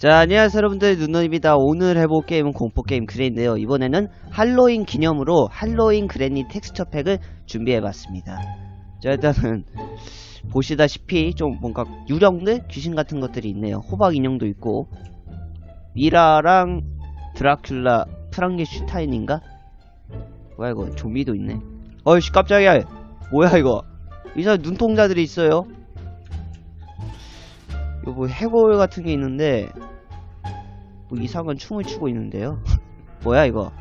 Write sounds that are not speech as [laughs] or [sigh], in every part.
자, 안녕하세요 여러분들 눈노입니다. 오늘 해볼 게임은 공포게임 그레인데요. 이번에는 할로윈 기념으로 할로윈 그랜니 텍스처 팩을 준비해봤습니다. 자, 일단은 보시다시피 좀 뭔가 유령들? 귀신 같은 것들이 있네요. 호박 인형도 있고 미라랑 드라큘라 프랑겐슈타인인가? 뭐야 이거 좀비도 있네. 어이씨 깜짝이야. 뭐야 이거. 이상한 눈동자들이 있어요. 이거 뭐 해골 같은 게 있는데 뭐 이상한 춤을 추고 있는데요. [laughs] 뭐야 이거?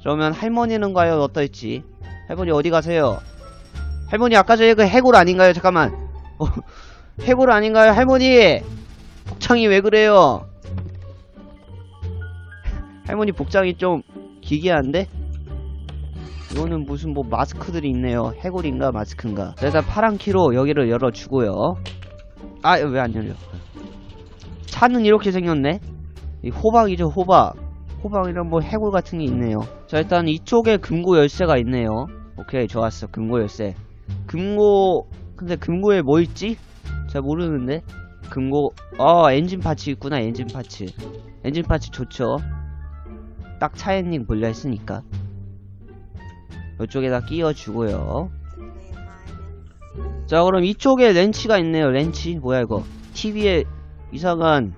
그러면 할머니는 과연 어떨지? 할머니 어디 가세요? 할머니 아까 전에 그 해골 아닌가요? 잠깐만. 어, [laughs] 해골 아닌가요? 할머니! 복장이 왜 그래요? [laughs] 할머니 복장이 좀 기괴한데? 이거는 무슨 뭐 마스크들이 있네요. 해골인가 마스크인가. 자, 일단 파란 키로 여기를 열어주고요. 아, 왜 안 열려? 차는 이렇게 생겼네? 이 호박이죠, 호박. 호박이랑 뭐 해골 같은 게 있네요. 자, 일단 이쪽에 금고 열쇠가 있네요. 오케이, 좋았어. 금고 열쇠. 금고, 근데 금고에 뭐 있지? 잘 모르는데? 금고, 어, 엔진 파츠 있구나, 엔진 파츠. 엔진 파츠 좋죠. 딱 차엔닝 몰려 했으니까. 이쪽에다 끼워주고요. 자 그럼 이쪽에 렌치가 있네요 렌치 뭐야 이거 TV에 이상한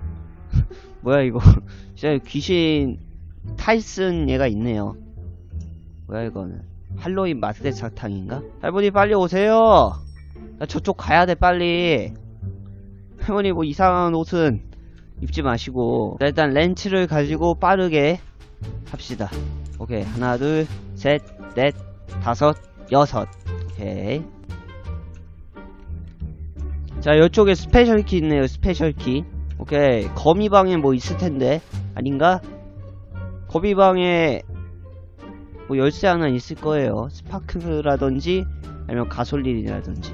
[laughs] 뭐야 이거. [laughs] 진짜 귀신 타이슨 얘가 있네요. 뭐야 이거는. 할로윈 마스대 사탕인가? 할머니 빨리 오세요! 나 저쪽 가야돼 빨리. 할머니 뭐 이상한 옷은 입지 마시고. 자, 일단 렌치를 가지고 빠르게 합시다. 오케이. 하나 둘 셋 넷 다섯 여섯. 오케이. 자, 이쪽에 스페셜 키 있네요. 스페셜 키. 오케이. 거미방에 뭐 있을 텐데. 아닌가? 거미방에 뭐 열쇠 하나 있을 거예요. 스파크라든지 아니면 가솔린이라든지.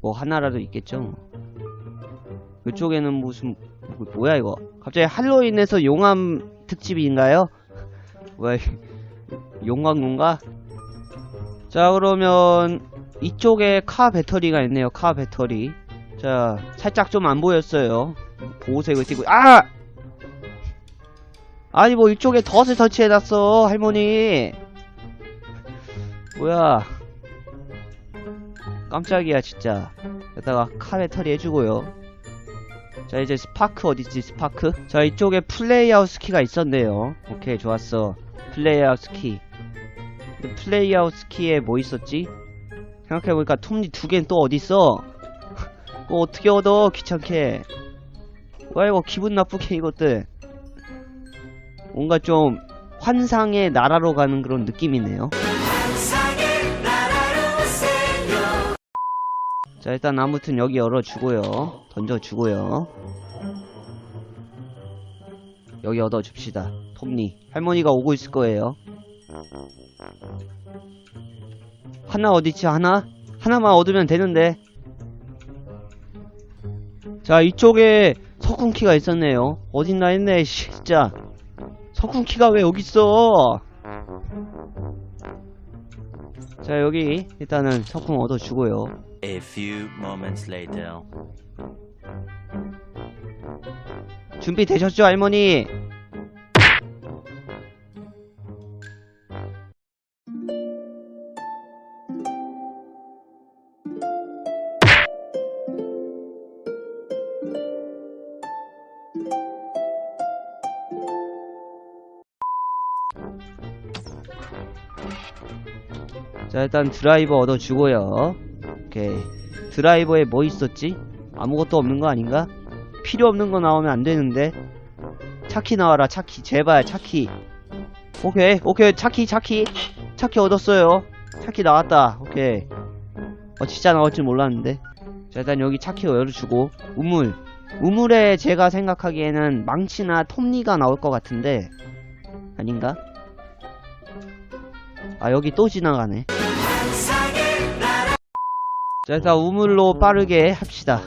뭐 하나라도 있겠죠. 이쪽에는 무슨 뭐, 뭐야 이거? 갑자기 할로윈에서 용암 특집인가요? [laughs] 뭐야 용광로인가? 자 그러면 이쪽에 카 배터리가 있네요. 카 배터리. 자, 살짝 좀 안 보였어요. 보호색을 띠고, 아! 아니, 뭐 이쪽에 덫을 설치해놨어, 할머니. 뭐야. 깜짝이야, 진짜. 여기다가 카 배터리 해주고요. 자, 이제 스파크 어딨지, 스파크? 자, 이쪽에 플레이아웃 키가 있었네요. 오케이, 좋았어. 플레이아웃 키. 플레이아웃 키에 뭐 있었지? 생각해보니까 톱니 두 개는 또 어딨어? 그거 어떻게 얻어? 귀찮게. 와, 이거 기분 나쁘게 이것들. 뭔가 좀 환상의 나라로 가는 그런 느낌이네요. 자, 일단 아무튼 여기 열어주고요. 던져주고요. 여기 얻어줍시다. 톱니. 할머니가 오고 있을 거예요. 하나 어디지 하나? 하나만 얻으면 되는데 자 이쪽에 석훈키가 있었네요. 어딨나 했네 씨, 진짜. 석훈키가 왜 여기 있어? 자 여기 일단은 석훈 얻어주고요. A few moments later. 준비되셨죠 할머니 자 일단 드라이버 얻어주고요. 오케이. 드라이버에 뭐 있었지? 아무것도 없는 거 아닌가? 필요 없는 거 나오면 안 되는데. 차키 나와라 차키. 제발 차키. 오케이 오케이. 차키 차키. 차키 얻었어요. 차키 나왔다. 오케이. 어 진짜 나올 줄 몰랐는데. 자 일단 여기 차키 열어주고. 우물. 우물에 제가 생각하기에는 망치나 톱니가 나올 것 같은데. 아닌가? 아 여기 또 지나가네 자 일단 우물로 빠르게 합시다.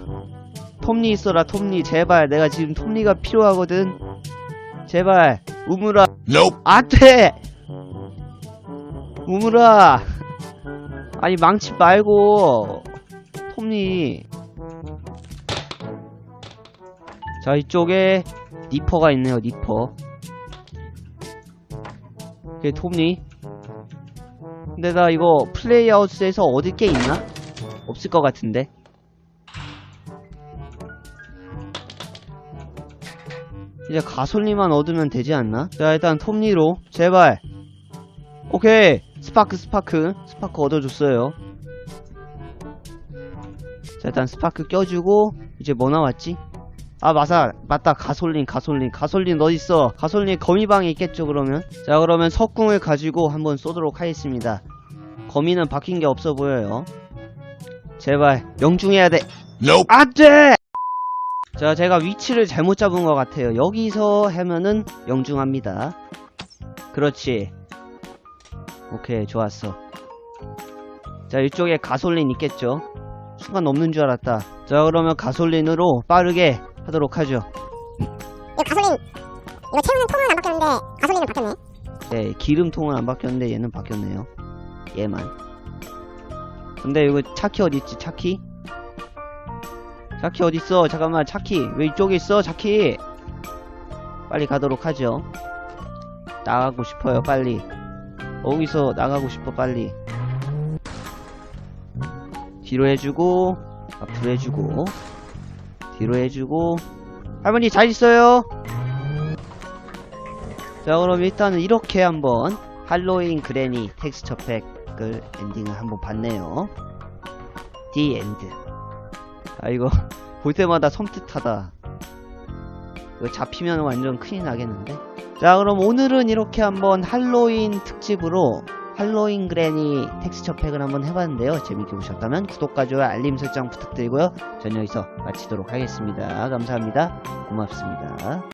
톱니 있어라 톱니. 제발 내가 지금 톱니가 필요하거든. 제발 우물아. Nope. 안돼! 우물아. 아니 망치 말고 톱니. 자 이쪽에 니퍼가 있네요 니퍼. 이게 톱니. 근데 나 이거 플레이하우스에서 얻을 게 있나? 없을 것 같은데. 이제 가솔린만 얻으면 되지 않나? 자 일단 톱니로. 제발. 오케이. 스파크 스파크. 스파크 얻어줬어요. 자 일단 스파크 껴주고 이제 뭐 나왔지? 아 맞아. 맞다. 가솔린 가솔린. 가솔린 어딨어? 가솔린 거미방에 있겠죠 그러면? 자 그러면 석궁을 가지고 한번 쏘도록 하겠습니다. 거미는 바뀐 게 없어 보여요 제발 영중해야 돼. Nope. 안 돼! 자 제가 위치를 잘못 잡은 것 같아요. 여기서 하면은 영중합니다. 그렇지. 오케이 좋았어. 자 이쪽에 가솔린 있겠죠? 순간 없는 줄 알았다. 자 그러면 가솔린으로 빠르게 하도록 하죠. 이거 가솔린. 이거 채우는 통은 안 바뀌었는데 가솔린은 바뀌었네. 네 기름통은 안 바뀌었는데 얘는 바뀌었네요. 얘만 근데 이거 차키 어딨지? 차키? 차키 어딨어? 잠깐만 차키. 왜 이쪽에 있어? 차키. 빨리 가도록 하죠. 나가고 싶어요 빨리. 거기서 나가고 싶어 빨리. 뒤로 해주고 앞으로 해주고 뒤로 해주고. 할머니 잘 있어요? 자 그럼 일단은 이렇게 한번 할로윈 그래니 텍스처 팩 을 엔딩을 한번 봤네요. 디 엔드. 아 이거 [laughs] 볼 때마다 섬뜩하다. 이거 잡히면 완전 큰일 나겠는데? 자 그럼 오늘은 이렇게 한번 할로윈 특집으로 할로윈 그래니 텍스처 팩을 한번 해봤는데요. 재밌게 보셨다면 구독과 좋아요 알림 설정 부탁드리고요. 전 여기서 마치도록 하겠습니다. 감사합니다. 고맙습니다